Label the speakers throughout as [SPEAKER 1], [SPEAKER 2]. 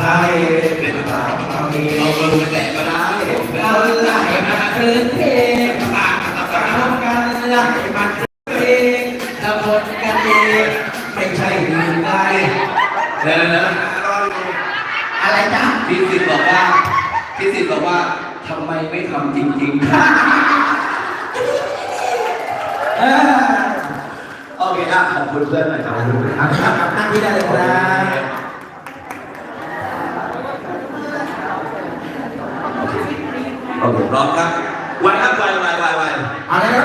[SPEAKER 1] ใครเป็นปากเรามี
[SPEAKER 2] เอาเบอร์มาแตะก็ได้
[SPEAKER 1] เราไหลมาคืนเพลงปากกับปากกันไหลมาคืนเพลงตะบนกันเองไม่ใช่อื่นใด
[SPEAKER 2] เดี๋ยวนะ
[SPEAKER 1] อะไรจ๊ะ
[SPEAKER 2] พี่สิทธิ์บอกว่าพี่สิทธิ์บอกว่าทำไมไม่ทำจริงๆโอเคอะขอบคุณเพื่อนหน่อยครับ
[SPEAKER 1] เอาครับกลับหน้าที่ได้เลยครับ
[SPEAKER 2] โอเคพร้อมครับไวครับไวไวไวไว
[SPEAKER 1] เอาละครับ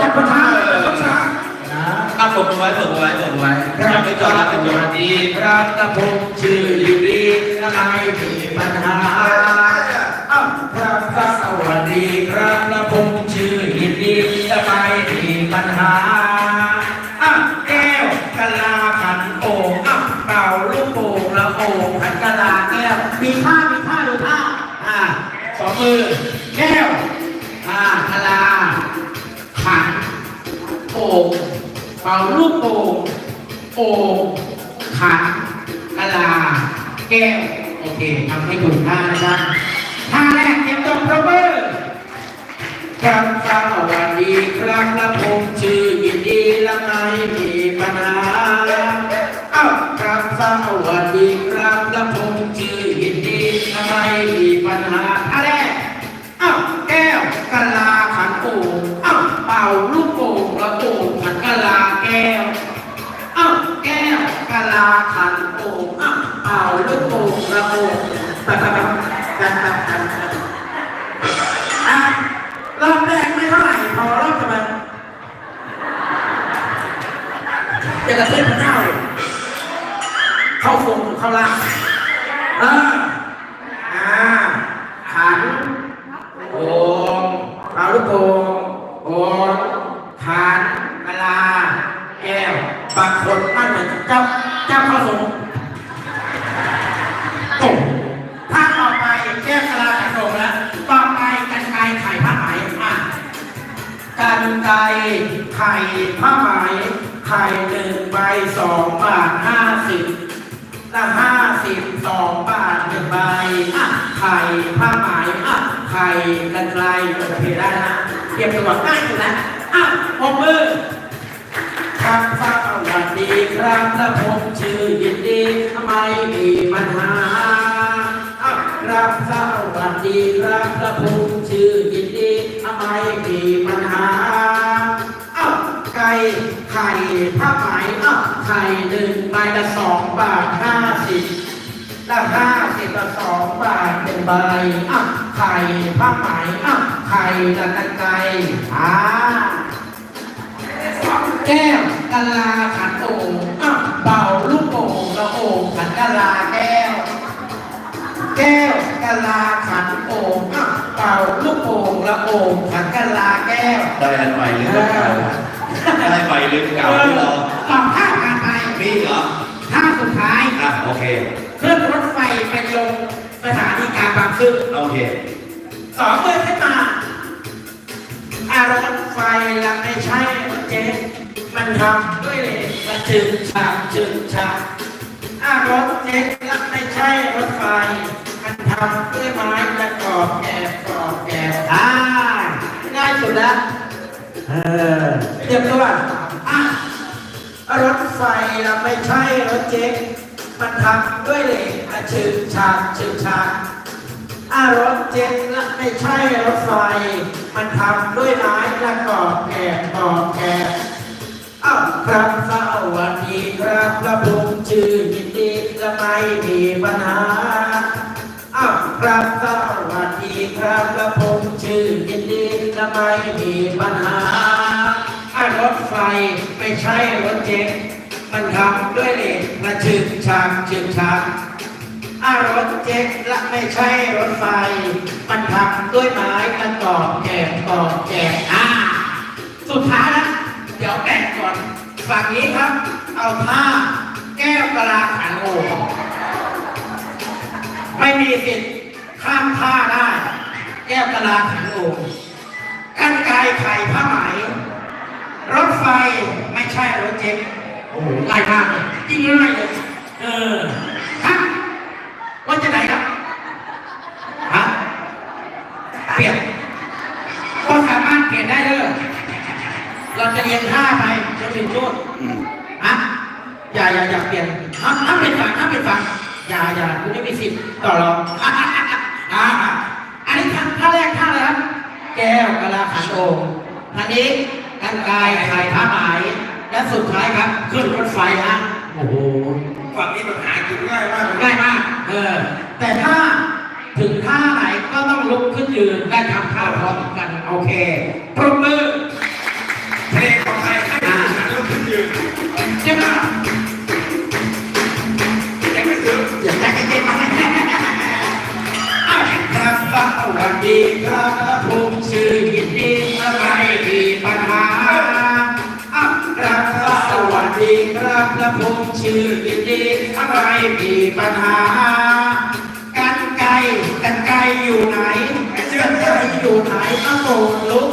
[SPEAKER 1] จับประทานประทานนะ
[SPEAKER 2] อะผมเอาไว้ผมไว้ผมไว้ยังไม่จบนะเป็นจบ
[SPEAKER 1] ดีพระตะพงชื่ออยู่ดีอะไรมีปัญหาอ้าวพระสวัสดีพระตะพงชื่อยินดีทำไมมีปัญหาแก้วกะลาขันโอ่งอ้าวเป่าลูกโป่งละโอ่งขันกะลาแก้วมีท่ามีท่าดูท่าสองมือ โป่งโอขันกลา แก้ว โอเคทำให้ถูกท่านะครับท่าแรกเตรียมตัวประเบิดครับสวัสดีครับและผมชื่อยินดีและไม่มีปัญหาเอ้าครับสวัสดีครับและผมชื่อยินดีและไม่มีปัญหาท่าแรกอ้าวแก้วกะลาขันโอ่งอ้าวเป่าลูก ขันโอ่งอ้าวเป่าลูกโป่งละโอ่งปไปไปกันกันกันกันอะรอบแรกไม่เท่าไหร่พอรอบต่อไปจะกระเทือนเจ้าเข้าฟงเข้าล่างอ่าอ่าขันโอมเอาลูกโป่งโอมทานกะลาแก้วบางคนตั้งเหมือนเจ้า เจ้าเข้าสงฆ์โอ้ถ้าต่อไปแก้วกะลาขันโดงแล้วต่อไปกันไกไข่ผ้าไหมอะกันไกไข่ผ้าไหมไข่หนึ่งใบสองบาทห้าสิบละห้าสิบสองบาทหนึ่งใบอะไข่ผ้าไหมอะไข่กันไกลโอเคได้นะเตรียมตัวง่ายสุดแล้วอะปมมือ ระผมชื่อยินดีไม่มีปัญหาอะครับสวัสดีครับและผมชื่อยินดีไม่มีปัญหาอ้าวไก่ไข่ผ้าไหมอ้าวไข่หนึ่งใบละสองบาทห้าสิบละห้าสิบละสองบาทเป็นใบอะไข่ผ้าไหมอะไข่ละตะไกรอ่าแก้วกะลาขันโอ่งอะ เป่าลูกโป่งละโอ่งขันกะลาแก้ว แก้วกะลาขันโอ่งอะเป่าลูกโป่งละโอ่งขันกะลาแก้ว
[SPEAKER 2] ได้อันใหม่หรือเก่าได้ใหม่หรือเก่าที่รอ
[SPEAKER 1] ตอบท่าการไป
[SPEAKER 2] มีเหรอ
[SPEAKER 1] ท่าสุดท้าย
[SPEAKER 2] อะโอเค
[SPEAKER 1] ขึ้นรถไฟไปลงสถานีกลางบางซื่อ
[SPEAKER 2] โอเค
[SPEAKER 1] สองมือขึ้นมาอารถไฟละไม่ใช่รถเจ๊ มันทำด้วยเหล็กมันจึงฉากจึงฉากอารถเจ๊ละไม่ใช่รถไฟ มันทำด้วยไม้และกรอบแกบกรอบแกบอ่าง่ายสุดแล้วเออเตรียมตัวอะรถไฟละไม่ใช่รถเจ๊มันทำด้วยเหล็กและชึงฉากชึงฉากอารถเจ็ตและไม่ใช่รถไฟ มันทำด้วยไม้และกรอบแกะกรอบแกะอ้าว ครับสวัสดีครับพระผมชื่อยินดีและไม่มีปัญหาอ้าวครับสวัสดีครับพระผมชื่อยินดีและไม่มีปัญหาอารถไฟไม่ใช่รถเจ็ตมันทำด้วยเหล็กและชึกชากชึกชากอารถเจ็ตและไม่ใช่รถไฟ มันทำด้วยไม้กระกอบแกะกอบแกะอ่าสุดท้ายนะ เดี๋ยวแบ่งก่อน ฝั่งนี้ครับ เอาผ้าแก้วกระลาขันโอไม่มีสิทธิ์ข้ามผ้าได้ แก้วกระลาขันโอกันไกไข่ผ้าไหม รถไฟไม่ใช่รถเจ็ตโอ้โหง่ายมากจริงง่ายเลยเออฮะรถจะไหนครับฮะเปลี่ยนก็สามารถเปลี่ยนได้เลย งท่าไปจะเป็นโทษฮะอย่าอย่าอย่าเปลี่ยนห้ามห้ามเปลี่ยนฝั่งห้ามเปลี่ยนฝั่งอย่าอย่าคุณไม่มีสิทธิ์ต่อรองอะอะอะอะอะอันนี้ท่าท่าแรกท่าอะไรครับ แก้วกะลาขันโอ่งท่านี้กันกายไข่ผ้าไหมและสุดท้ายครับขึ้นรถไฟฮะโอ้โห
[SPEAKER 3] ฝั่งนี้มันหากินง่ายมากเลย
[SPEAKER 1] ง่ายมากเออแต่ถ้าถึงท่าไหนก็ต้องลุกขึ้นยืนได้ทำท่าพร้อมกันโอเคปรบมือ
[SPEAKER 3] ดี
[SPEAKER 1] ครับผมชื่อยินดีอะไรมีปัญหาอัปรักสวัสดีครับและผมชื่อยินดีอะไรมีปัญหากันไกลกันไกลอยู่ไหนกันไกลอยู่ไหนอ้าวโดดลุ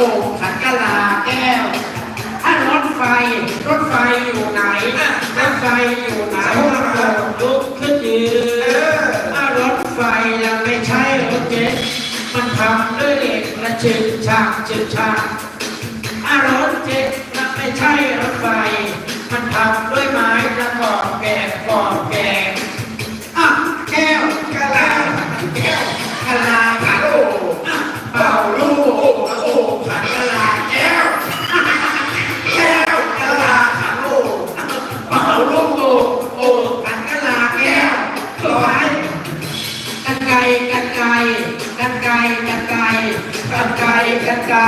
[SPEAKER 1] งละโอ่งขันกะลาแก้วถ้ารถไฟ รถไฟอยู่ไหนอะรถไฟอยู่ไหนโปรดลุกขึ้นยืนถ้ารถไฟแล้วไม่ใช่รถเจ็ตมันทำด้วยเหล็กและชึกฉากชึกฉากถ้ารถเจ็ตแล้วไม่ใช่รถไฟ มันทำด้วยไม้และกอบแกะกอบแกะอะ กันไกร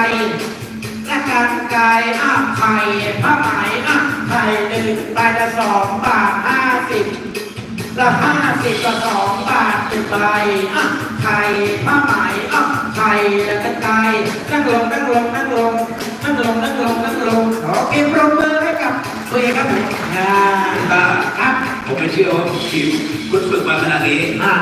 [SPEAKER 1] และกันไกรอะไข่ผ้าไหมอะไข่หนึ่งใบละสองบาทห้าสิบละห้าสิบกับสองบาทหนึ่งใบอะไข่ผ้าไหมอะไข่แล้วกันไกรนั่งลงนั่งลงนั่งลงนั่งลงนั่งลงนั่งลงขอเก็บปรบมือให้กับตัวเองครับผมอ่า
[SPEAKER 2] ป้า
[SPEAKER 1] ครับ
[SPEAKER 2] ผมไม่เชื่อว่าคุณทีมคุณฝึกมาขนาดนี้
[SPEAKER 1] อ่า